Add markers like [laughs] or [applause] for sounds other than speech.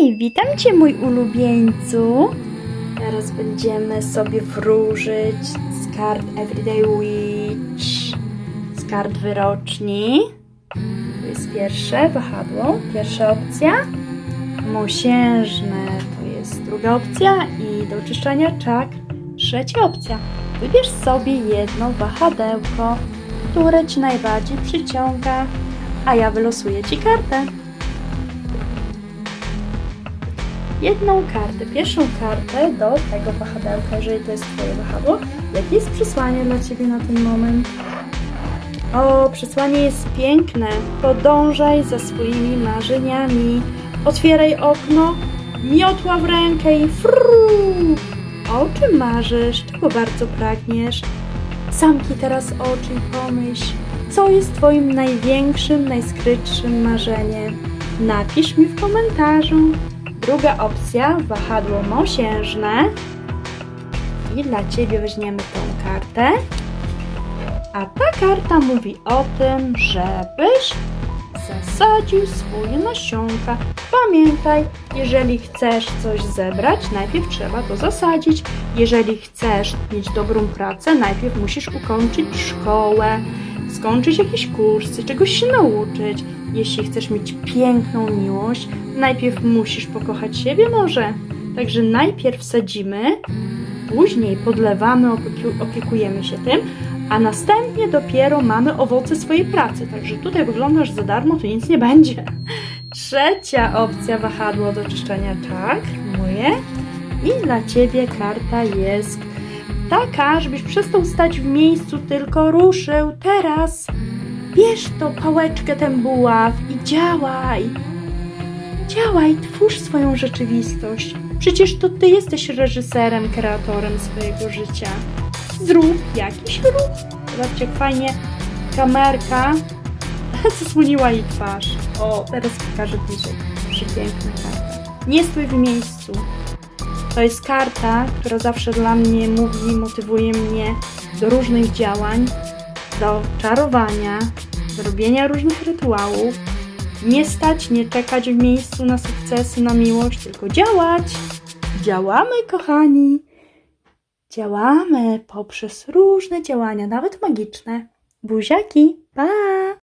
Hej, witam Cię mój ulubieńcu. Teraz będziemy sobie wróżyć z kart Everyday Witch, z kart wyroczni. To jest pierwsze wahadło, pierwsza opcja. Mosiężne to jest druga opcja i do oczyszczania czak trzecia opcja. Wybierz sobie jedno wahadełko, które Ci najbardziej przyciąga, a ja wylosuję Ci kartę. Jedną kartę, pierwszą kartę do tego wahadełka, jeżeli to jest Twoje wahadło. Jakie jest przesłanie dla Ciebie na ten moment? O, przesłanie jest piękne. Podążaj za swoimi marzeniami. Otwieraj okno, miotła w rękę i fru! O czym marzysz? Czego bardzo pragniesz? Zamknij teraz oczy i pomyśl, co jest Twoim największym, najskrytszym marzeniem. Napisz mi w komentarzu. Druga opcja, wahadło mosiężne. I dla Ciebie weźmiemy tą kartę. A ta karta mówi o tym, żebyś zasadził swoje nasionka. Pamiętaj, jeżeli chcesz coś zebrać, najpierw trzeba to zasadzić. Jeżeli chcesz mieć dobrą pracę, najpierw musisz ukończyć szkołę, skończyć jakieś kursy, czegoś się nauczyć. Jeśli chcesz mieć piękną miłość, najpierw musisz pokochać siebie może. Także najpierw sadzimy, później podlewamy, opieku- opiekujemy się tym, a następnie dopiero mamy owoce swojej pracy. Także tutaj wyglądasz za darmo, to nic nie będzie. Trzecia opcja wahadło do czyszczenia czak, moje. I dla Ciebie karta jest taka, żebyś przestał stać w miejscu, tylko ruszył teraz. Bierz tą pałeczkę, ten buław i działaj. Działaj, twórz swoją rzeczywistość. Przecież to ty jesteś reżyserem, kreatorem swojego życia. Zrób jakiś ruch. Zobaczcie, jak fajnie kamerka [laughs] zasłoniła jej twarz. O, teraz pokażę bliżej. Przepiękna karta. Nie stój w miejscu. To jest karta, która zawsze dla mnie mówi, motywuje mnie do różnych działań, do czarowania, do robienia różnych rytuałów. Nie stać, nie czekać w miejscu na sukcesy, na miłość, tylko działać. Działamy, kochani. Działamy poprzez różne działania, nawet magiczne. Buziaki, pa!